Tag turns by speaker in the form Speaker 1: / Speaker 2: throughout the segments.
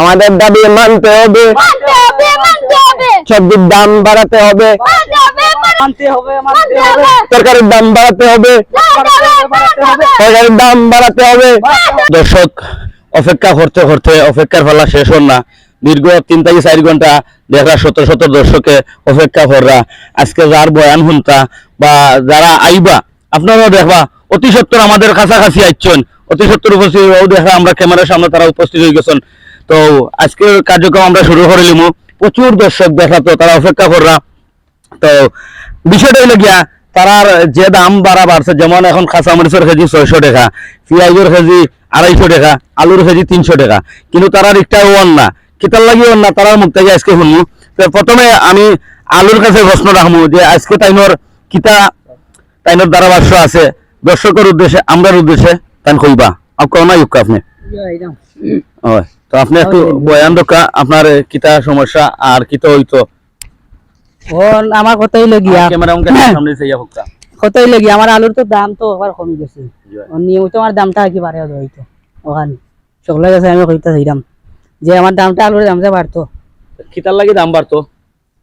Speaker 1: আমাদের দাবি মানতে হবে। সবজির দাম বাড়াতে হবে। তরকারির দাম বাড়াতে হবে। তরকারির দাম বাড়াতে হবে। দর্শক অপেক্ষা করতে করতে অপেক্ষার ফলা শেষ হল না। দীর্ঘ তিন থেকে চার ঘণ্টা দেখা শত শত দর্শকে অপেক্ষা কররা। আজকে যার বয়ান শুনতা বা যারা আইবা আপনারাও দেখবা অতি সত্তর আমাদের কাছাকাছি আইছেন অতি সত্তর উপস্থিত দেখা আমরা ক্যামেরার সামনে তারা উপস্থিত হয়ে গেছেন। তো আজকের কার্যক্রম আমরা শুরু করে নিমু প্রচুর দর্শক দেখা তো তারা অপেক্ষা কররা। তো বিষয়টা হইল গিয়া তারার যে দাম বাড়া বাড়ছে যেমন এখন কাঁচামরিচের কেজি ছয়শো টাকা পেঁয়াজের কেজি আড়াইশো টাকা আলুর কেজি তিনশো টাকা। কিন্তু তারার একটা ওয়ান না কিতার লাগি ওয়ান না তারার মুখ থেকে আজকে শুনব। তো প্রথমে আমি আলুর কাছে প্রশ্ন রাখব যে আজকে তাইনোর কিতা তাইনোর ধারাভাষ্য আছে? দর্শকের উদ্দেশ্যে আমরার উদ্দেশ্যে তাই কইবা। আপনি? হয়। তো আপনি একটু বয়ান দোকা আপনার কিতা সমস্যা আর কিতা হইতো?
Speaker 2: আমার কথাই লগিয়া
Speaker 1: ক্যামেরা সামনে চাইয়া হোক
Speaker 2: কথাই লগিয়া আমার আলুর তো দাম তো আবার কমে গেছে। নিয়মিত আমার দামটা কি বাড়ে হইতো ওখানে। সকলের কাছে আমি কইতে চাইলাম যে আমার দামটা আলুর দামটা বাড়তো।
Speaker 1: কিতার লাগি দাম বাড়তো?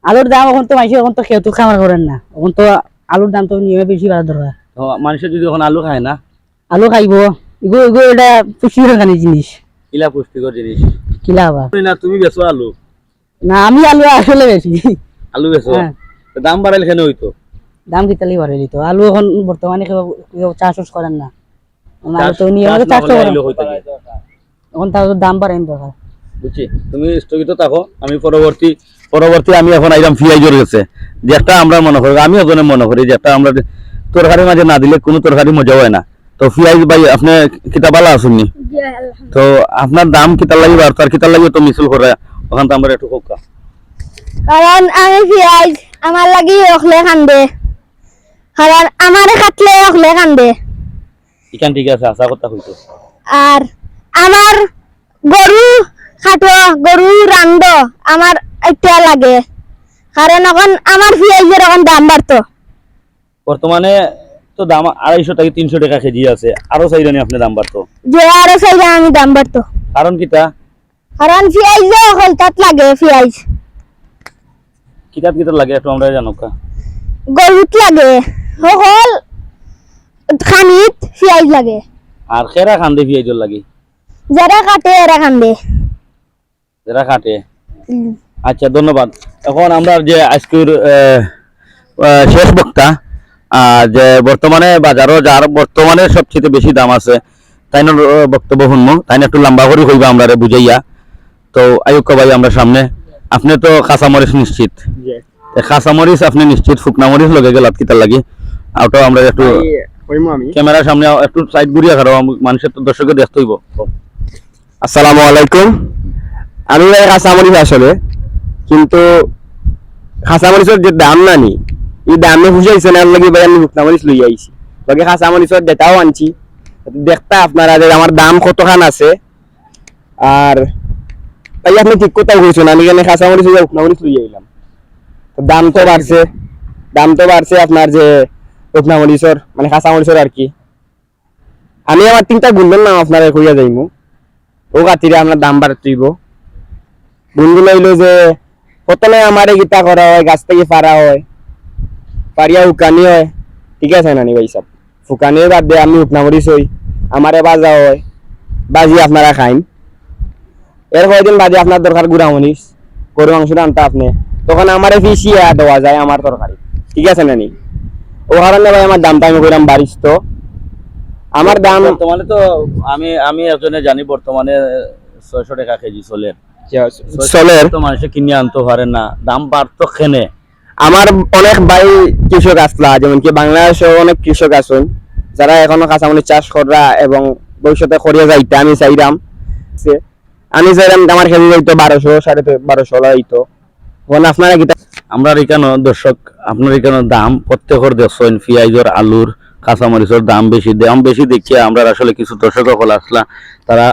Speaker 2: আলুর দাম এখন তো মাইসে এখন তো খেতো খামার করেন না। এখন তো আলুর দাম তো নিয়মে বেশি বাড়া দরকার।
Speaker 1: মানুষের যদি এখন আলু খায় না?
Speaker 2: আলু খাইব ইগো ইগো এটা পুষ্টির খানি জিনিস।
Speaker 1: ইলা পুষ্টিকর জিনিস
Speaker 2: কিলা
Speaker 1: না তুমি বেচো আলু?
Speaker 2: না আমি আলু আসলে বেশি
Speaker 1: আলু বেচো। দাম বাড়াইলে কেন হইতো
Speaker 2: দাম কিতালি বাড়ে দিত আলু এখন বর্তমানে কেউ করেন না তো নিয়মিত
Speaker 1: চাষ
Speaker 2: তো করেন
Speaker 1: কি?
Speaker 2: এখন তার দাম বাড়েন দরকার
Speaker 1: বুঝছি তুমি স্থগিত থাকো। আমি পরবর্তী পরবর্তী আমি এখন আইলাম ফিয়াইজোর গেছে যেটা আমরা মনে করি আমি ওজনে মনে করি যেটা আমরা তরকারি মাঝে না দিলে কোনো তরকারি মজা হয় না। তো ফিয়াইজ ভাই আপনি কিতাবালা আসুননি তো আপনার দাম কিতার লাগি আর তার কিতার লাগি তো মিছিল করে ওখান তো আমরা একটু হোক
Speaker 3: কারণ আমি পিয়াজ আমার লাগি অখলে কান্দে। কারণ আমার কাটলে অখলে কান্দে।
Speaker 1: ইখান ঠিক আছে আশা কথা হইতো।
Speaker 3: আর আমার গরু খাটো গরু রান্দ আমার এটা লাগে। কারণ এখন আমার পিয়াজের এখন দাম বাড়তো
Speaker 1: বর্তমানে তো দাম আড়াইশো থেকে তিনশো টাকা কেজি আছে। আরও চাইলেনি আপনি দাম বাড়তো?
Speaker 3: যে আরও চাইলে আমি দাম বাড়তো।
Speaker 1: কারণ কিতা
Speaker 3: কারণ পিয়াজ যে অকল তাত লাগে পিয়াজ
Speaker 1: কিতাব কিতাব লাগে একটু আমরা জানো কা।
Speaker 3: গরুত লাগে সকল খানিত পিয়াজ লাগে।
Speaker 1: আর খেরা খান্দে পিঁয়াজর লাগে?
Speaker 3: যারা কাটে এরা খান্দে
Speaker 1: যারা কাটে? আচ্ছা ধন্যবাদ। এখন আমরা যে আজকের শেষ বক্তা যে বর্তমানে বাজারও যার বর্তমানে সবচেয়ে বেশি দাম আছে তাই না বক্তব্য শুনব। তাই না একটু লম্বা করে কইবা আমরা বুঝাইয়া। তো আয়ুক্য ভাই আমরা সামনে। আপনি তো কাঁচামরিচ নিশ্চিত। কাঁচামরিচ আপনি নিশ্চিত শুকনা মরিচ লগে গেলাত কিতার লাগি। ওটাও আমরা একটু ক্যামেরার সামনে একটু সাইড ঘুরিয়া খারাপ মানুষের তো দর্শকের দেখতে হইব।
Speaker 4: আসসালামু আলাইকুম। আমি কাঁচামরিচ আসলে কিন্তু কাঁচামরিচের যে দাম নানি দামে বুঝাইছে না লাগি ভাই আমি শুকনামরিচ লই আইছি। লগে কাঁচামরিচের ডেটাও আনছি। দেখতা আপনারা যে আমার দাম কতখান আছে। আর তাই আপনি ঠিক কথা কইছেন, আমি এখানে কাঁচামরিচ লইয়া শুকনামরিচ লই আইলাম। দাম তো বাড়ছে, দাম তো বাড়ছে আপনার যে শুকনামরিচের মানে কাঁচামরিচের আর কি। আমি আমার তিনটা গুণের নাম আপনারা কইয়া যাইমু। ও খাতিরে আপনার দাম বাড়তেইব গুনগুলো হইল যে, প্রথমে আমার গীতা করা হয়, গাছ থেকে পারা হয়। পারিয়া উকানি হয়। ঠিক আছে নানি ভাই সব ফুকানি বাদ দিয়ে আমি মরিচ হই আমারে বাজা হয়। বাজি আপনারা খাইন এর কয়দিন বাদে আপনার দরকার গুড়া মরিচ গরু মাংসটা আনতা আপনি। তখন আমারে ফিসিয়া দেওয়া যায় আমার তরকারি ঠিক আছে নানি। ও কারণে ভাই আমার দামটা আমি কইলাম বাড়িস তো আমার দাম
Speaker 1: বর্তমানে তো আমি আমি একজনে জানি বর্তমানে ছয়শো টাকা কেজি চলে।
Speaker 4: চলের
Speaker 1: তো মানুষে কিনে আনতে পারে না দাম বাড়তো খেনে
Speaker 4: আমার অনেক ভাই কৃষক আসলা, যেমন কি বাংলাদেশে অনেক কৃষক আছেন যারা এখনও কাঁচামরিচ চাষ করা এবং ভবিষ্যতে করিয়া যাইতে, আমি চাইরাম। আমি চাইরাম আমার খেতে যাইতো বারোশো, সাড়ে বারোশো যাইতো এখন আপনারা কি
Speaker 1: আমরা এখানে, দর্শক, আপনার এখানে দাম প্রত্যেকের দেখছেন, পেঁয়াজের আলুর কাঁচামরিচের দাম বেশি দাম বেশি দেখিয়ে আমরা আসলে কিছু দর্শক সকল আসলা, তারা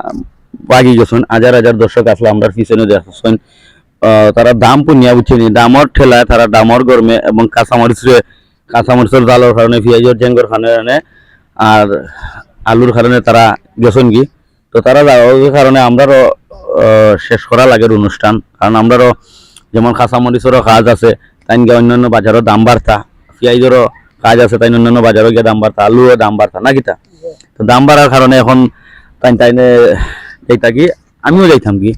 Speaker 1: বাগি গেছেন। হাজার হাজার দর্শক আসলে, আমরা পিছনে দেখছেন। তারা দাম পুনিয়া বুঝছেনি দামর ঠেলায় তারা দামর গরমে এবং কাঁচামরিচে, কাঁচামরিচের জালের কারণে পেঁয়াজের জেঙ্গর কারণে আর আলুর কারণে তারা গেছেন কি তো তারা যাওয়ার কারণে আমরাও শেষ করা লাগে অনুষ্ঠান। কারণ আমরারও যেমন খাসামরিচেরও কাজ আছে তাই গিয়ে অন্যান্য বাজারও দাম বাড়তা পেঁয়াজেরও কাজ আছে তাই অন্যান্য বাজারও গিয়ে দাম বাড়তা আলুও দাম বাড়তা না কিতা তো দাম বাড়ার কারণে এখন তাই তাইনে এইটা কি আমিও যাইতাম কি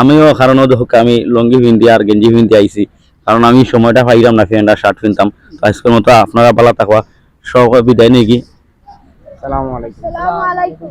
Speaker 1: আমিও কারণ হোক আমি লঙ্গি ভিন্দি আর গেঞ্জি ভিন্দি আইছি। কারণ আমি সময়টা পাইলাম না ফ্যান্ডা শার্ট পিনতাম। তো আজকের মতো আপনারা পালা থাকবা। সব বিদায় নেই কি?
Speaker 4: আসসালামু আলাইকুম।